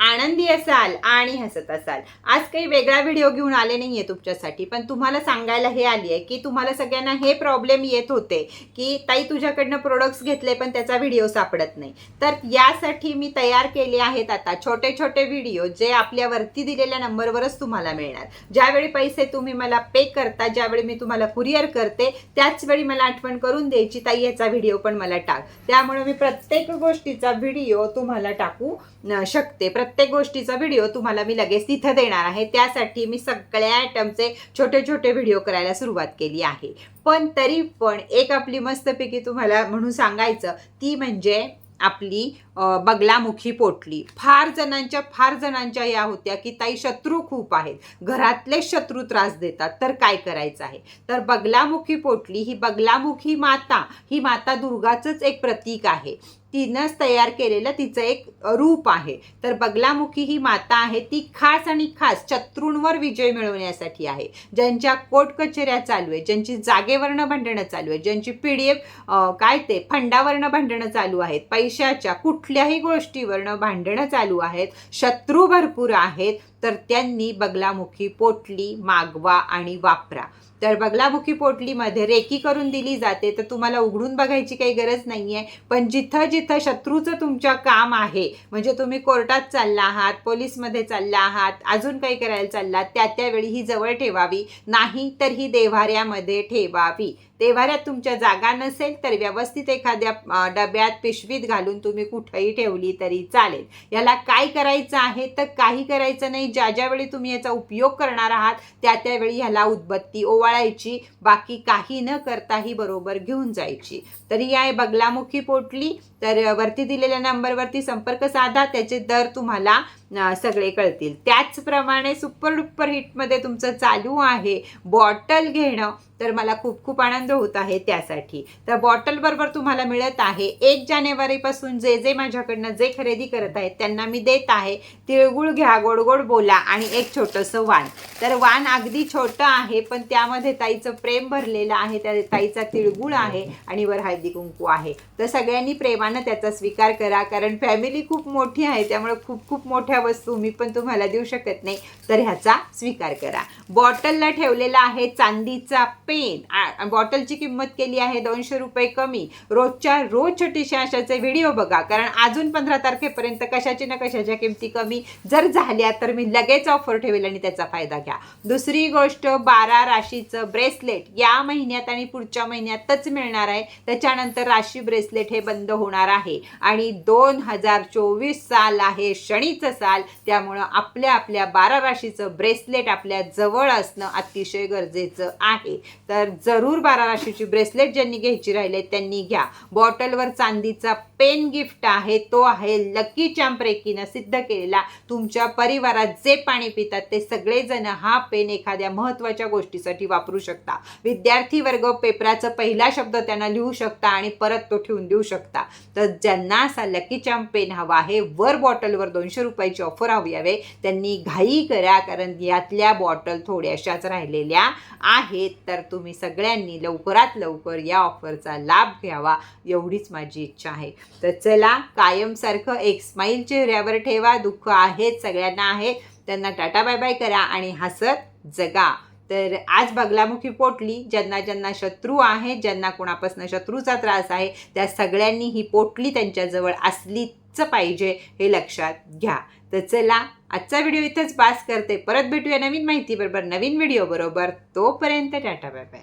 आनंदी असाल आणि हसत असाल. आज काही वेगळा व्हिडिओ घेऊन आले नाही आहे तुमच्यासाठी पण तुम्हाला सांगायला हे आली आहे की तुम्हाला सगळ्यांना हे प्रॉब्लेम येत होते की ताई तुझ्याकडनं प्रोडक्ट्स घेतले पण त्याचा व्हिडिओ सापडत नाही. तर यासाठी मी तयार केले आहेत आता छोटे छोटे व्हिडिओ जे आपल्यावरती दिलेल्या नंबरवरच तुम्हाला मिळणार. ज्यावेळी पैसे तुम्ही मला पे करता ज्यावेळी मी तुम्हाला कुरिअर करते त्याच वेळी मला आठवण करून द्यायची ताई याचा व्हिडिओ पण मला टाक. त्यामुळे मी प्रत्येक गोष्टीचा व्हिडिओ तुम्हाला टाकू शकते. प्रत्येक प्रत्येक गोष्टीचा व्हिडिओ तुम्हाला मी लगेच तिथं देणार आहे. त्यासाठी मी सगळ्या आयटमचे छोटे छोटे व्हिडिओ करायला सुरुवात केली आहे. पण तरी पण एक आपली मस्तपैकी तुम्हाला म्हणून सांगायचं ती म्हणजे आपली बगलामुखी पोटली. फार जणांच्या फार जणांच्या या होत्या की ताई शत्रू खूप आहेत. घरातले शत्रू त्रास देतात. तर काय करायचं आहे? तर बगलामुखी पोटली ही बगलामुखी माता ही माता दुर्गाचंच एक प्रतीक आहे. तिनंच तयार केलेलं तिचं एक रूप आहे. तर बगलामुखी ही माता आहे. ती खास आणि खास शत्रूंवर विजय मिळवण्यासाठी आहे. ज्यांच्या कोर्ट कचेऱ्या चालू आहे ज्यांची जागेवरनं भांडणं चालू आहे ज्यांची पी डी एफ काय ते फंडावरनं भांडणं चालू आहेत पैशाच्या कुठल्याही गोष्टीवरनं भांडणं चालू आहेत शत्रू भरपूर आहेत तर त्यांनी बगलामुखी पोटली मागवा आणि वापरा. तर बगलामुखी पोटलीमध्ये रेकी करून दिली जाते. तर तुम्हाला उघडून बघायची काही गरज नाही आहे पण जिथं जिथं शत्रूचं तुमच्या काम आहे म्हणजे तुम्ही कोर्टात चालला आहात पोलीसमध्ये चालला आहात अजून काही करायला चाललात त्या त्यावेळी ही जवळ ठेवावी. नाही तर ही देव्हाऱ्यामध्ये ठेवावी. देव्हाऱ्यात तुमच्या जागा नसेल तर व्यवस्थित एखाद्या डब्यात पिशवीत घालून तुम्ही कुठेही ठेवली तरी चालेल. याला काय करायचं आहे तर काही करायचं नाही. ज्या ज्यावेळी तुम्ही याचा उपयोग करणार आहात त्या त्यावेळी ह्याला उदबत्ती ओवाळायची. बाकी काही न करता ही बरोबर घेऊन जायची. तर ही आहे बगलामुखी पोटली. तर वरती दिलेल्या नंबरवरती संपर्क साधा. त्याचे दर तुम्हाला सगळे कळतील. त्याचप्रमाणे सुपर डुप्पर हिटमध्ये तुमचं चालू आहे बॉटल घेणं तर मला खूप खूप आनंद होत आहे त्यासाठी. तर बॉटलबरोबर तुम्हाला मिळत आहे. एक जानेवारीपासून जे जे माझ्याकडनं जे खरेदी करत आहेत त्यांना मी देत आहे. तिळगुळ घ्या गोड गोड बोला आणि एक छोटंसं वाण. तर वाण अगदी छोटं आहे पण त्यामध्ये ताईचं प्रेम भरलेलं आहे. त्या ताईचा तिळगुळ आहे आणि वर हळदी कुंकू आहे. तर सगळ्यांनी प्रेमानं त्याचा स्वीकार करा कारण फॅमिली खूप मोठी आहे त्यामुळे खूप खूप मोठ्या वस्तू मी पण तुम्हाला देऊ शकत नाही. तर ह्याचा स्वीकार करा. बॉटलला ठेवलेला आहे चांदीचा पेन. बॉटलची किंमत केली आहे दोनशे रुपये कमी. रोजच्या रोज छोटीशा अशाचे व्हिडिओ बघा. कारण अजून पंधरा तारखेपर्यंत कशाची ना कशाच्या किमती कमी. जर झाल्या तर मी लगेच ऑफर ठेवेल आणि त्याचा फायदा घ्या. दुसरी गोष्ट बारा राशीचं ब्रेसलेट. या महिन्यात आणि पुढच्या महिन्यातच मिळणार आहे. त्याच्यानंतर राशी ब्रेसलेट हे बंद होणार आहे. आणि दोन हजार चोवीस साल आहे शनीचं साल. त्यामुळं आपल्या आपल्या बारा राशीचं ब्रेसलेट आपल्या जवळ असणं अतिशय गरजेचं आहे. तर जरूर बारा राशीची ब्रेसलेट ज्यांनी घ्यायची राहिले त्यांनी घ्या. बॉटलवर चांदीचा पेन गिफ्ट आहे तो आहे लकी चॅम्प रेकीनं सिद्ध केलेला. तुमच्या परिवारात जे पाणी पितात ते सगळेजण हा पेन एखाद्या महत्त्वाच्या गोष्टीसाठी वापरू शकता. विद्यार्थी वर्ग पेपराचा पहिला शब्द त्यांना लिहू शकता आणि परत तो ठेवून देऊ शकता. तर ज्यांना असा लकी चॅम्प पेन हवा आहे वर बॉटलवर दोनशे रुपयाची ऑफर हवी आहे त्यांनी घाई करा कारण यातल्या बॉटल थोड्याशाच राहिलेल्या आहेत. तर तुम्ही सगळ्यांनी लवकरात लवकर या ऑफरचा लाभ घ्यावा एवढीच माझी इच्छा आहे. तर चला कायमसारखं एक स्माईल चेहऱ्यावर ठेवा. दुःख आहेत सगळ्यांना आहे त्यांना टाटा बाय बाय करा आणि हसत जगा. तर आज बगलामुखी पोटली. ज्यांना ज्यांना शत्रू आहेत ज्यांना कोणापासून शत्रूचा त्रास आहे त्या सगळ्यांनी ही पोटली त्यांच्याजवळ असली असलीच पाहिजे हे लक्षात घ्या. तर चला आजचा व्हिडिओ इथंच पास करते. परत भेटूया नवीन माहिती बरोबर नवीन व्हिडिओ बरोबर. तोपर्यंत टाटा बाय बाय